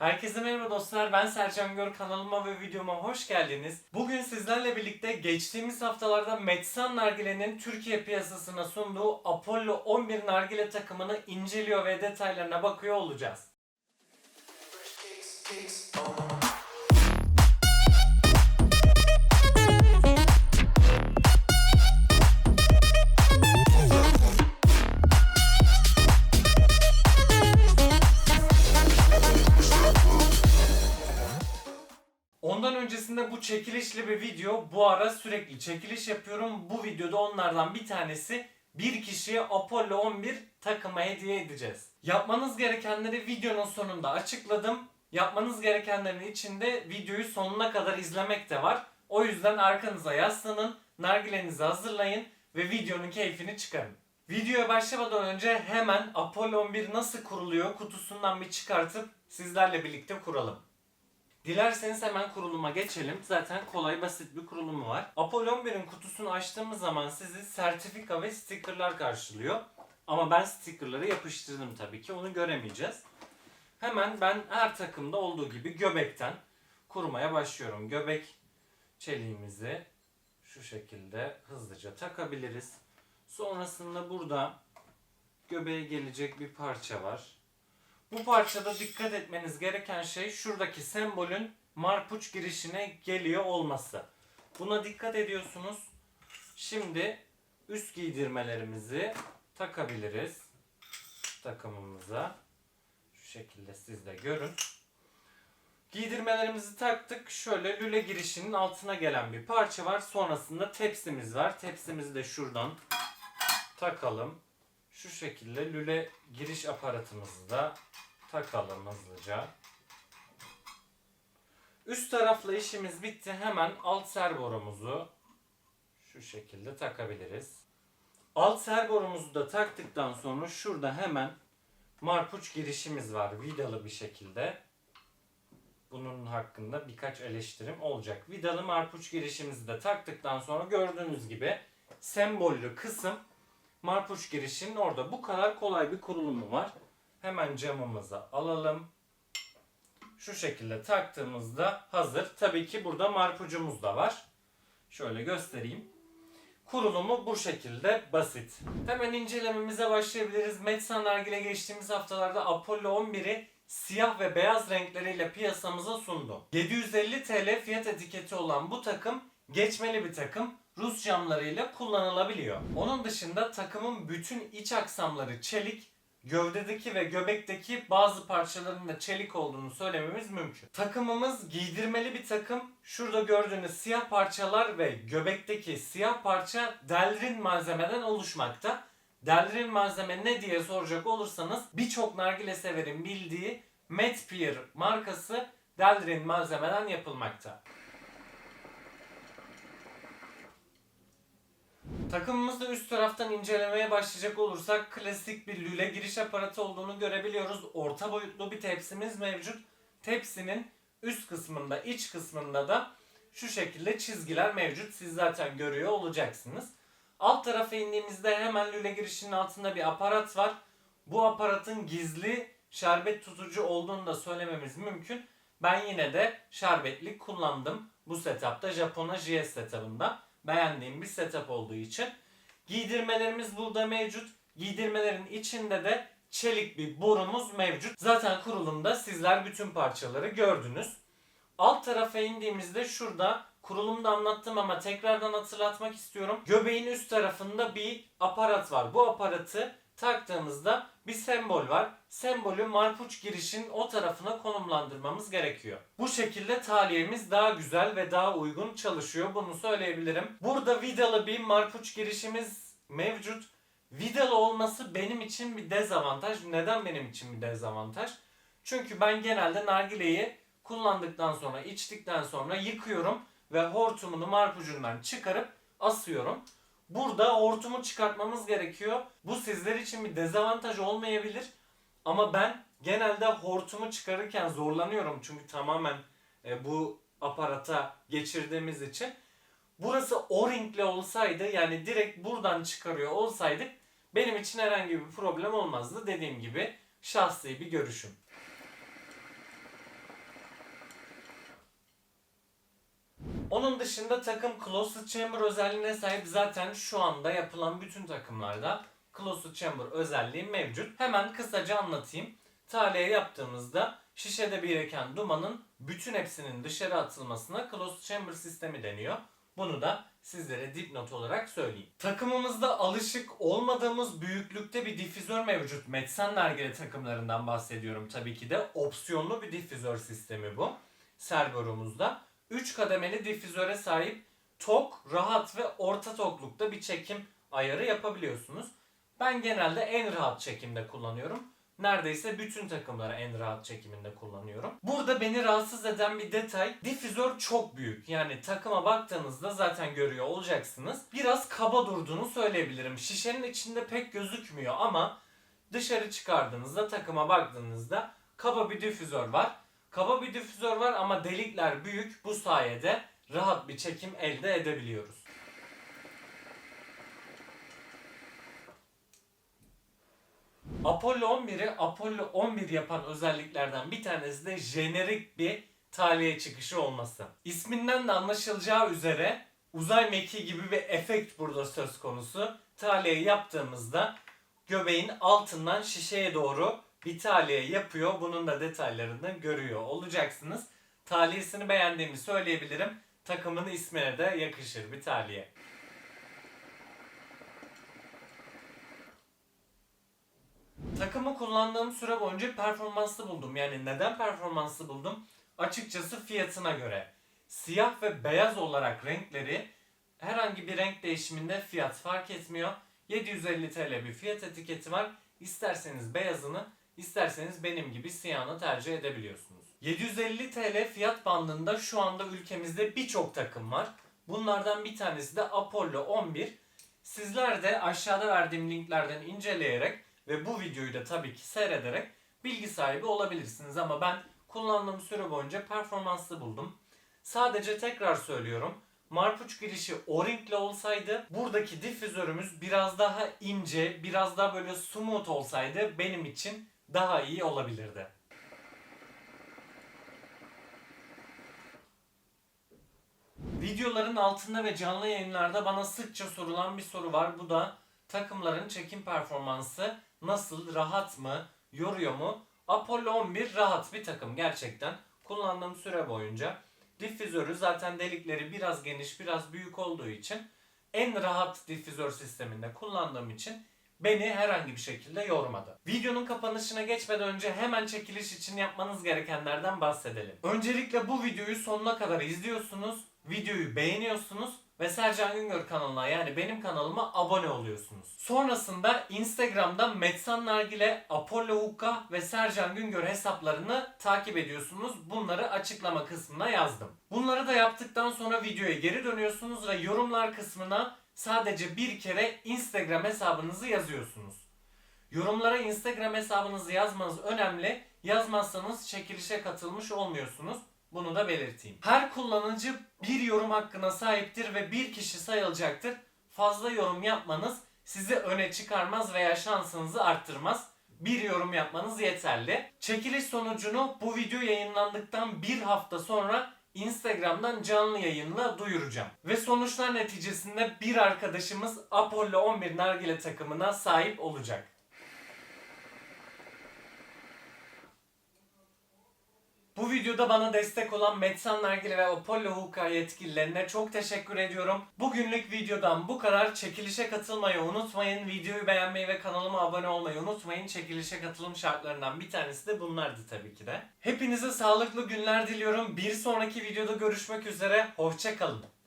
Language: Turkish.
Herkese merhaba dostlar ben Sercan Gör kanalıma ve videoma hoş geldiniz. Bugün sizlerle birlikte geçtiğimiz haftalarda Metsan Nargile'nin Türkiye piyasasına sunduğu Apollo 11 nargile takımını inceliyor ve detaylarına bakıyor olacağız. Ondan öncesinde bu çekilişli bir video. Bu ara sürekli çekiliş yapıyorum. Bu videoda onlardan bir tanesi bir kişiye Apollo 11 takımı hediye edeceğiz. Yapmanız gerekenleri videonun sonunda açıkladım. Yapmanız gerekenlerin içinde videoyu sonuna kadar izlemek de var. O yüzden arkanıza yaslanın, nargilenizi hazırlayın ve videonun keyfini çıkarın. Videoya başlamadan önce hemen Apollo 11 nasıl kuruluyor kutusundan bir çıkartıp sizlerle birlikte kuralım. Dilerseniz hemen kuruluma geçelim. Zaten kolay basit bir kurulumu var. Apollo 11'in kutusunu açtığımız zaman sizi sertifika ve stickerlar karşılıyor. Ama ben stickerları yapıştırdım tabii ki. Onu göremeyeceğiz. Hemen ben her takımda olduğu gibi göbekten kurmaya başlıyorum. Göbek çeliğimizi şu şekilde hızlıca takabiliriz. Sonrasında burada göbeğe gelecek bir parça var. Bu parçada dikkat etmeniz gereken şey şuradaki sembolün marpuç girişine geliyor olması. Buna dikkat ediyorsunuz. Şimdi üst giydirmelerimizi takabiliriz takımımıza. Şu şekilde siz de görün. Giydirmelerimizi taktık. Şöyle lüle girişinin altına gelen bir parça var. Sonrasında tepsimiz var. Tepsimizi de şuradan takalım. Şu şekilde lüle giriş aparatımızı da takalım hızlıca. Üst tarafla işimiz bitti. Hemen alt serborumuzu şu şekilde takabiliriz. Alt serborumuzu da taktıktan sonra şurada hemen marpuç girişimiz var vidalı bir şekilde. Bunun hakkında birkaç eleştirim olacak. Vidalı marpuç girişimizi de taktıktan sonra gördüğünüz gibi sembollü kısım marpuç girişinin orada. Bu kadar kolay bir kurulumu var. Hemen camımızı alalım. Şu şekilde taktığımızda hazır. Tabii ki burada marpucumuz da var. Şöyle göstereyim. Kurulumu bu şekilde basit. Hemen incelememize başlayabiliriz. Metsan Nargile geçtiğimiz haftalarda Apollo 11'i siyah ve beyaz renkleriyle piyasamıza sundu. 750 TL fiyat etiketi olan bu takım geçmeli bir takım. Rus camlarıyla kullanılabiliyor. Onun dışında takımın bütün iç aksamları çelik, gövdedeki ve göbekteki bazı parçaların da çelik olduğunu söylememiz mümkün. Takımımız giydirmeli bir takım. Şurada gördüğünüz siyah parçalar ve göbekteki siyah parça delrin malzemeden oluşmakta. Delrin malzeme ne diye soracak olursanız birçok nargile severin bildiği Medpeer markası delrin malzemeden yapılmakta. Takımımızda üst taraftan incelemeye başlayacak olursak klasik bir lüle giriş aparatı olduğunu görebiliyoruz. Orta boyutlu bir tepsimiz mevcut. Tepsinin üst kısmında, iç kısmında da şu şekilde çizgiler mevcut. Siz zaten görüyor olacaksınız. Alt tarafa indiğimizde hemen lüle girişinin altında bir aparat var. Bu aparatın gizli şerbet tutucu olduğunu da söylememiz mümkün. Ben yine de şerbetlik kullandım bu setupta Japona JS setupında beğendiğim bir setup olduğu için. Giydirmelerimiz burada mevcut. Giydirmelerin içinde de çelik bir borumuz mevcut. Zaten kurulumda sizler bütün parçaları gördünüz. Alt tarafa indiğimizde şurada kurulumda anlattım ama tekrardan hatırlatmak istiyorum. Göbeğin üst tarafında bir aparat var. Bu aparatı taktığımızda bir sembol var. Sembolü marpuç girişin o tarafına konumlandırmamız gerekiyor. Bu şekilde taliyemiz daha güzel ve daha uygun çalışıyor. Bunu söyleyebilirim. Burada vidalı bir marpuç girişimiz mevcut. Vidalı olması benim için bir dezavantaj. Neden benim için bir dezavantaj? Çünkü ben genelde nargileyi kullandıktan sonra, içtikten sonra yıkıyorum ve hortumunu marpucundan çıkarıp asıyorum. Burada hortumu çıkartmamız gerekiyor. Bu sizler için bir dezavantaj olmayabilir. Ama ben genelde hortumu çıkarırken zorlanıyorum. Çünkü tamamen e, bu aparata geçirdiğimiz için. Burası o-ringli olsaydı yani direkt buradan çıkarıyor olsaydık benim için herhangi bir problem olmazdı. Dediğim gibi şahsi bir görüşüm. Onun dışında takım closed chamber özelliğine sahip zaten şu anda yapılan bütün takımlarda closed chamber özelliği mevcut. Hemen kısaca anlatayım. Taliye yaptığımızda şişede biriken dumanın bütün hepsinin dışarı atılmasına closed chamber sistemi deniyor. Bunu da sizlere dipnot olarak söyleyeyim. Takımımızda alışık olmadığımız büyüklükte bir difüzör mevcut. Metsen nargile takımlarından bahsediyorum tabii ki de. Opsiyonlu bir difüzör sistemi bu. Servorumuzda. 3 kademeli difüzöre sahip tok, rahat ve orta toklukta bir çekim ayarı yapabiliyorsunuz. Ben genelde en rahat çekimde kullanıyorum. Neredeyse bütün takımları en rahat çekiminde kullanıyorum. Burada beni rahatsız eden bir detay difüzör çok büyük. Yani takıma baktığınızda zaten görüyor olacaksınız. Biraz kaba durduğunu söyleyebilirim. Şişenin içinde pek gözükmüyor ama dışarı çıkardığınızda takıma baktığınızda kaba bir difüzör var. Kaba bir difüzör var ama delikler büyük. Bu sayede rahat bir çekim elde edebiliyoruz. Apollo 11'i Apollo 11 yapan özelliklerden bir tanesi de jenerik bir taliye çıkışı olması. İsminden de anlaşılacağı üzere uzay mekiği gibi bir efekt burada söz konusu. Taliye yaptığımızda göbeğin altından şişeye doğru taliye yapıyor. Bunun da detaylarını görüyor olacaksınız. Taliyesini beğendiğimi söyleyebilirim. Takımın ismine de yakışır bir taliye. Takımı kullandığım süre boyunca performanslı buldum. Yani neden performanslı buldum? Açıkçası fiyatına göre. Siyah ve beyaz olarak renkleri herhangi bir renk değişiminde fiyat fark etmiyor. 750 TL bir fiyat etiketi var. İsterseniz beyazını, isterseniz benim gibi siyahını tercih edebiliyorsunuz. 750 TL fiyat bandında şu anda ülkemizde birçok takım var. Bunlardan bir tanesi de Apollo 11. Sizler de aşağıda verdiğim linklerden inceleyerek ve bu videoyu da tabii ki seyrederek bilgi sahibi olabilirsiniz ama ben kullandığım süre boyunca performanslı buldum. Sadece tekrar söylüyorum. Marpuç girişi O-ring'le olsaydı buradaki difüzörümüz biraz daha ince, biraz daha böyle smooth olsaydı benim için daha iyi olabilirdi. Videoların altında ve canlı yayınlarda bana sıkça sorulan bir soru var. Bu da takımların çekim performansı nasıl, rahat mı, yoruyor mu? Apollo 11 rahat bir takım gerçekten. Kullandığım süre boyunca difüzörü zaten delikleri biraz geniş, biraz büyük olduğu için en rahat difüzör sisteminde kullandığım için beni herhangi bir şekilde yormadı. Videonun kapanışına geçmeden önce hemen çekiliş için yapmanız gerekenlerden bahsedelim. Öncelikle bu videoyu sonuna kadar izliyorsunuz, videoyu beğeniyorsunuz ve Sercan Güngör kanalına yani benim kanalıma abone oluyorsunuz. Sonrasında Instagram'da Metsan Nargile, Apollo Hukka ve Sercan Güngör hesaplarını takip ediyorsunuz. Bunları açıklama kısmına yazdım. Bunları da yaptıktan sonra videoya geri dönüyorsunuz ve yorumlar kısmına sadece bir kere Instagram hesabınızı yazıyorsunuz. Yorumlara Instagram hesabınızı yazmanız önemli. Yazmazsanız çekilişe katılmış olmuyorsunuz. Bunu da belirteyim. Her kullanıcı bir yorum hakkına sahiptir ve bir kişi sayılacaktır. Fazla yorum yapmanız sizi öne çıkarmaz veya şansınızı arttırmaz. Bir yorum yapmanız yeterli. Çekiliş sonucunu bu video yayınlandıktan bir hafta sonra Instagram'dan canlı yayınla duyuracağım. Ve sonuçlar neticesinde bir arkadaşımız Apollo 11 nargile takımına sahip olacak. Bu videoda bana destek olan Metsan Nargile ve Apollo Hookah yetkililerine çok teşekkür ediyorum. Bugünlük videodan bu kadar. Çekilişe katılmayı unutmayın. Videoyu beğenmeyi ve kanalıma abone olmayı unutmayın. Çekilişe katılım şartlarından bir tanesi de bunlardı tabii ki de. Hepinize sağlıklı günler diliyorum. Bir sonraki videoda görüşmek üzere. Hoşçakalın.